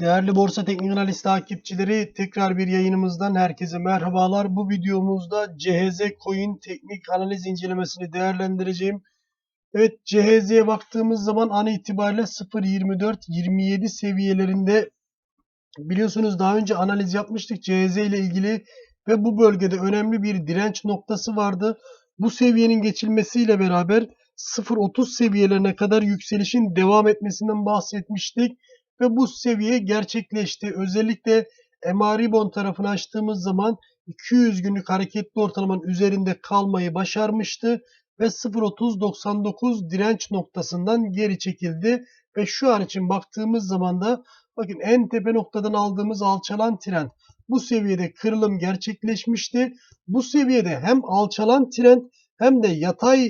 Değerli Borsa Teknik Analiz takipçileri tekrar bir yayınımızdan herkese merhabalar. Bu videomuzda CHZ Coin teknik analiz incelemesini değerlendireceğim. Evet CHZ'ye baktığımız zaman an itibariyle 0.24-27 seviyelerinde biliyorsunuz daha önce analiz yapmıştık CHZ ile ilgili ve bu bölgede önemli bir direnç noktası vardı. Bu seviyenin geçilmesiyle beraber 0.30 seviyelerine kadar yükselişin devam etmesinden bahsetmiştik ve bu seviye gerçekleşti. Özellikle MA tarafını açtığımız zaman 200 günlük hareketli ortalamanın üzerinde kalmayı başarmıştı ve 0.30-99 direnç noktasından geri çekildi ve şu an için baktığımız zaman da bakın en tepe noktadan aldığımız alçalan trend bu seviyede kırılım gerçekleşmişti. Bu seviyede hem alçalan trend hem de yatay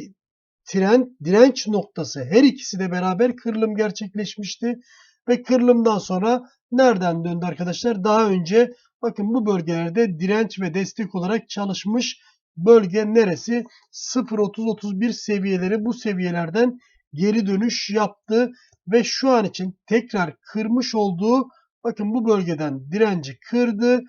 trend direnç noktası her ikisi de beraber kırılım gerçekleşmişti. Ve kırılımdan sonra nereden döndü arkadaşlar? Daha önce bakın bu bölgelerde direnç ve destek olarak çalışmış bölge neresi? 0.30-31 seviyeleri bu seviyelerden geri dönüş yaptı. Ve şu an için tekrar kırmış olduğu bakın bu bölgeden direnci kırdı.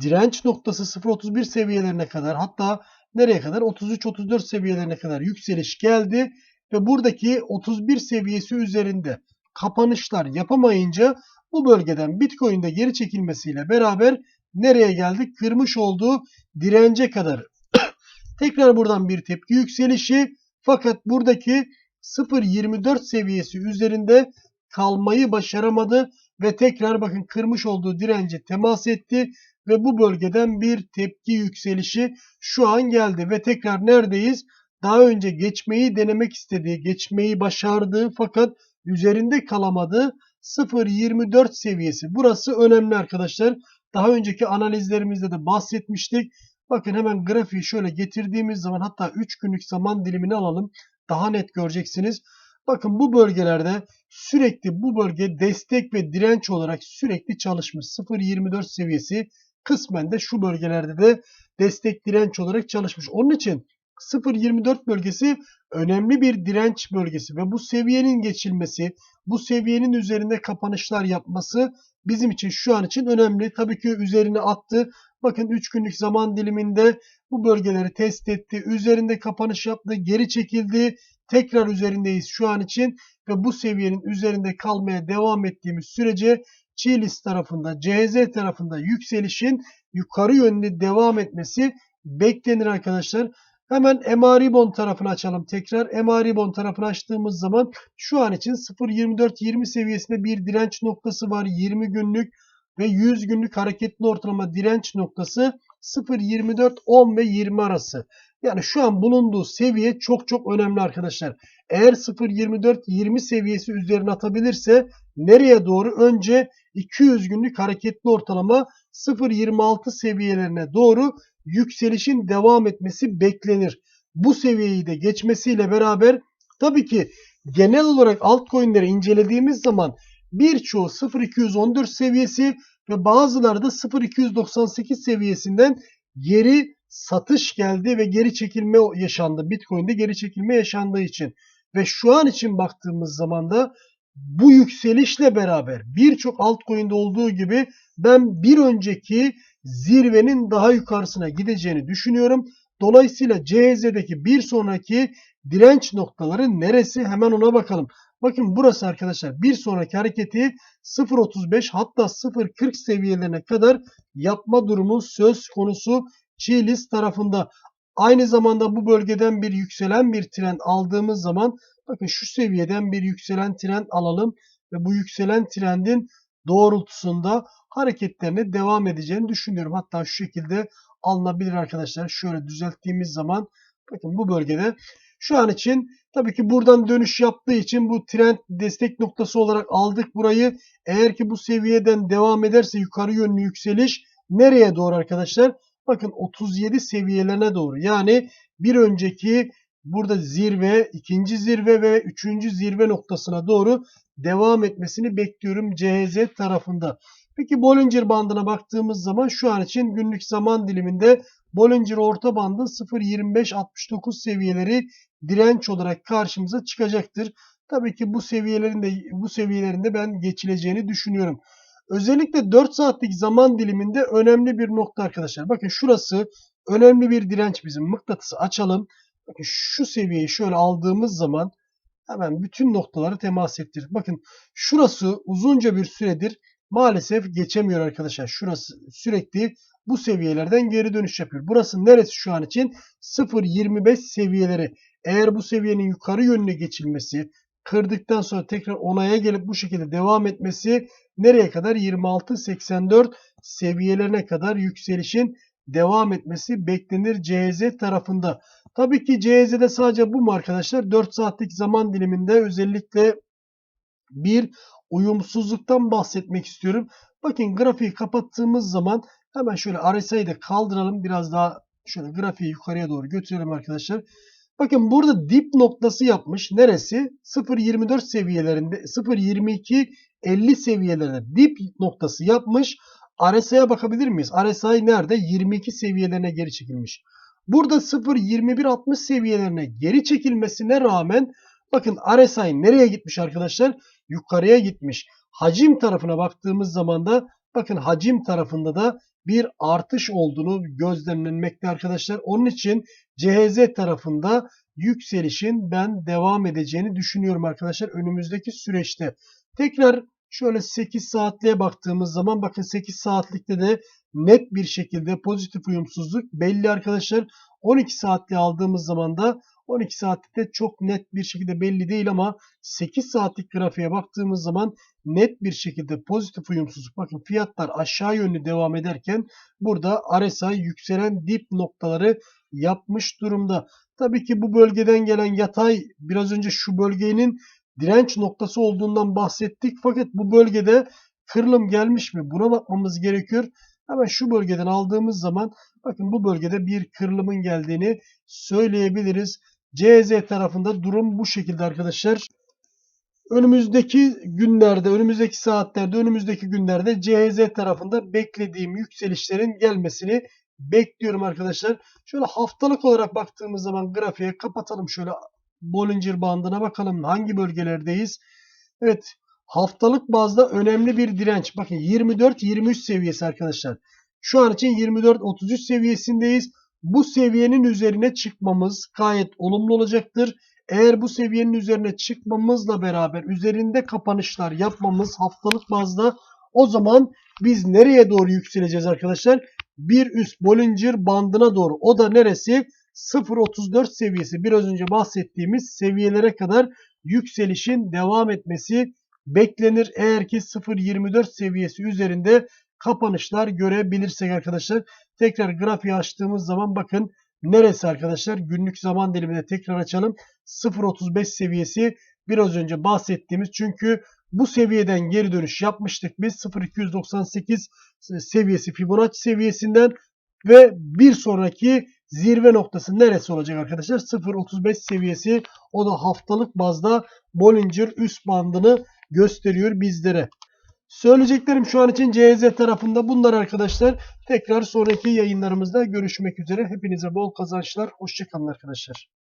Direnç noktası 0.31 seviyelerine kadar hatta nereye kadar? 33-34 seviyelerine kadar yükseliş geldi. Ve buradaki 31 seviyesi üzerinde kapanışlar yapamayınca bu bölgeden Bitcoin'de geri çekilmesiyle beraber nereye geldik? Kırmış olduğu dirence kadar. Tekrar buradan bir tepki yükselişi fakat buradaki 0.24 seviyesi üzerinde kalmayı başaramadı ve tekrar bakın kırmış olduğu dirence temas etti ve bu bölgeden bir tepki yükselişi şu an geldi ve tekrar neredeyiz? Daha önce geçmeyi denemek istediği, geçmeyi başardığı fakat üzerinde kalamadı 0.24 seviyesi. Burası önemli arkadaşlar. Daha önceki analizlerimizde de bahsetmiştik. Bakın hemen grafiği şöyle getirdiğimiz zaman hatta 3 günlük zaman dilimini alalım. Daha net göreceksiniz. Bakın bu bölgelerde sürekli bu bölge destek ve direnç olarak sürekli çalışmış. 0.24 seviyesi kısmen de şu bölgelerde de destek direnç olarak çalışmış. Onun için 0.24 bölgesi önemli bir direnç bölgesi ve bu seviyenin geçilmesi, bu seviyenin üzerinde kapanışlar yapması bizim için şu an için önemli. Tabii ki üzerine attı. Bakın 3 günlük zaman diliminde bu bölgeleri test etti. Üzerinde kapanış yaptı, geri çekildi. Tekrar üzerindeyiz şu an için ve bu seviyenin üzerinde kalmaya devam ettiğimiz sürece Chilis tarafında, CHZ tarafında yükselişin yukarı yönlü devam etmesi beklenir arkadaşlar. Hemen MA Ribbon tarafını açalım tekrar. MA Ribbon tarafını açtığımız zaman şu an için 0.24-20 seviyesinde bir direnç noktası var. 20 günlük ve 100 günlük hareketli ortalama direnç noktası 0.24-10 ve 20 arası. Yani şu an bulunduğu seviye çok çok önemli arkadaşlar. Eğer 0.24-20 seviyesi üzerine atabilirse nereye doğru? Önce 200 günlük hareketli ortalama 0.26 seviyelerine doğru yükselişin devam etmesi beklenir. Bu seviyeyi de geçmesiyle beraber tabii ki genel olarak altcoin'leri incelediğimiz zaman birçoğu 0.214 seviyesi ve bazıları da 0.298 seviyesinden geri satış geldi ve geri çekilme yaşandı. Bitcoin'de geri çekilme yaşandığı için. Ve şu an için baktığımız zaman da bu yükselişle beraber birçok altcoin'de olduğu gibi ben bir önceki zirvenin daha yukarısına gideceğini düşünüyorum. Dolayısıyla CHZ'deki bir sonraki direnç noktaları neresi? Hemen ona bakalım. Bakın burası arkadaşlar bir sonraki hareketi 0.35 hatta 0.40 seviyelerine kadar yapma durumu söz konusu Chilis tarafında. Aynı zamanda bu bölgeden bir yükselen bir trend aldığımız zaman bakın şu seviyeden bir yükselen trend alalım ve bu yükselen trendin doğrultusunda hareketlerine devam edeceğini düşünüyorum. Hatta şu şekilde alınabilir arkadaşlar. Şöyle düzelttiğimiz zaman bakın bu bölgede şu an için tabii ki buradan dönüş yaptığı için bu trend destek noktası olarak aldık burayı. Eğer ki bu seviyeden devam ederse yukarı yönlü yükseliş nereye doğru arkadaşlar? Bakın 37 seviyelerine doğru. Yani bir önceki burada zirve, ikinci zirve ve üçüncü zirve noktasına doğru devam etmesini bekliyorum CHZ tarafında. Peki Bollinger bandına baktığımız zaman şu an için günlük zaman diliminde Bollinger orta bandı 0.25-69 seviyeleri direnç olarak karşımıza çıkacaktır. Tabii ki bu seviyelerin de bu seviyelerin de ben geçileceğini düşünüyorum. Özellikle 4 saatlik zaman diliminde önemli bir nokta arkadaşlar. Bakın şurası önemli bir direnç bizim. Mıknatısı açalım. Şu seviyeyi şöyle aldığımız zaman hemen bütün noktaları temas ettirir. Bakın şurası uzunca bir süredir maalesef geçemiyor arkadaşlar. Şurası sürekli bu seviyelerden geri dönüş yapıyor. Burası neresi şu an için? 0.25 seviyeleri. Eğer bu seviyenin yukarı yönüne geçilmesi, kırdıktan sonra tekrar onaya gelip bu şekilde devam etmesi nereye kadar? 26.84 seviyelerine kadar yükselişin devam etmesi beklenir CHZ tarafında. Tabii ki CHZ'de sadece bu mu arkadaşlar? 4 saatlik zaman diliminde özellikle bir uyumsuzluktan bahsetmek istiyorum. Bakın grafiği kapattığımız zaman hemen şöyle RSI'yi de kaldıralım. Biraz daha şöyle grafiği yukarıya doğru götürelim arkadaşlar. Bakın burada dip noktası yapmış. Neresi? 0.24 seviyelerinde 0.22 50 seviyelerinde dip noktası yapmış. RSI'ye bakabilir miyiz? RSI nerede? 22 seviyelerine geri çekilmiş. Burada 0.21.60 seviyelerine geri çekilmesine rağmen bakın RSI nereye gitmiş arkadaşlar? Yukarıya gitmiş. Hacim tarafına baktığımız zaman da bakın hacim tarafında da bir artış olduğunu gözlemlenmekte arkadaşlar. Onun için CHZ tarafında yükselişin ben devam edeceğini düşünüyorum arkadaşlar önümüzdeki süreçte. Tekrar şöyle 8 saatliğe baktığımız zaman bakın 8 saatlikte de net bir şekilde pozitif uyumsuzluk belli arkadaşlar. 12 saatliği aldığımız zaman da 12 saatlikte çok net bir şekilde belli değil ama 8 saatlik grafiğe baktığımız zaman net bir şekilde pozitif uyumsuzluk. Bakın fiyatlar aşağı yönlü devam ederken burada RSI yükselen dip noktaları yapmış durumda. Tabii ki bu bölgeden gelen yatay biraz önce şu bölgenin direnç noktası olduğundan bahsettik. Fakat bu bölgede kırılım gelmiş mi? Buna bakmamız gerekiyor. Hemen şu bölgeden aldığımız zaman bakın bu bölgede bir kırılımın geldiğini söyleyebiliriz. CZ tarafında durum bu şekilde arkadaşlar. Önümüzdeki günlerde, önümüzdeki saatlerde, önümüzdeki günlerde CHZ tarafında beklediğim yükselişlerin gelmesini bekliyorum arkadaşlar. Şöyle haftalık olarak baktığımız zaman grafiğe kapatalım şöyle Bollinger bandına bakalım hangi bölgelerdeyiz. Evet haftalık bazda önemli bir direnç. Bakın 24-23 seviyesi arkadaşlar. Şu an için 24-33 seviyesindeyiz. Bu seviyenin üzerine çıkmamız gayet olumlu olacaktır. Eğer bu seviyenin üzerine çıkmamızla beraber üzerinde kapanışlar yapmamız haftalık bazda o zaman biz nereye doğru yükseleceğiz arkadaşlar? Bir üst Bollinger bandına doğru. O da neresi? 0.34 seviyesi. Biraz önce bahsettiğimiz seviyelere kadar yükselişin devam etmesi beklenir. Eğer ki 0.24 seviyesi üzerinde kapanışlar görebilirsek arkadaşlar. Tekrar grafiği açtığımız zaman bakın neresi arkadaşlar? Günlük zaman diliminde tekrar açalım. 0.35 seviyesi biraz önce bahsettiğimiz çünkü bu seviyeden geri dönüş yapmıştık biz 0.298 seviyesi Fibonacci seviyesinden ve bir sonraki zirve noktası neresi olacak arkadaşlar? 0.35 seviyesi o da haftalık bazda Bollinger üst bandını gösteriyor bizlere. Söyleyeceklerim şu an için CZ tarafında bunlar arkadaşlar. Tekrar sonraki yayınlarımızda görüşmek üzere. Hepinize bol kazançlar. Hoşçakalın arkadaşlar.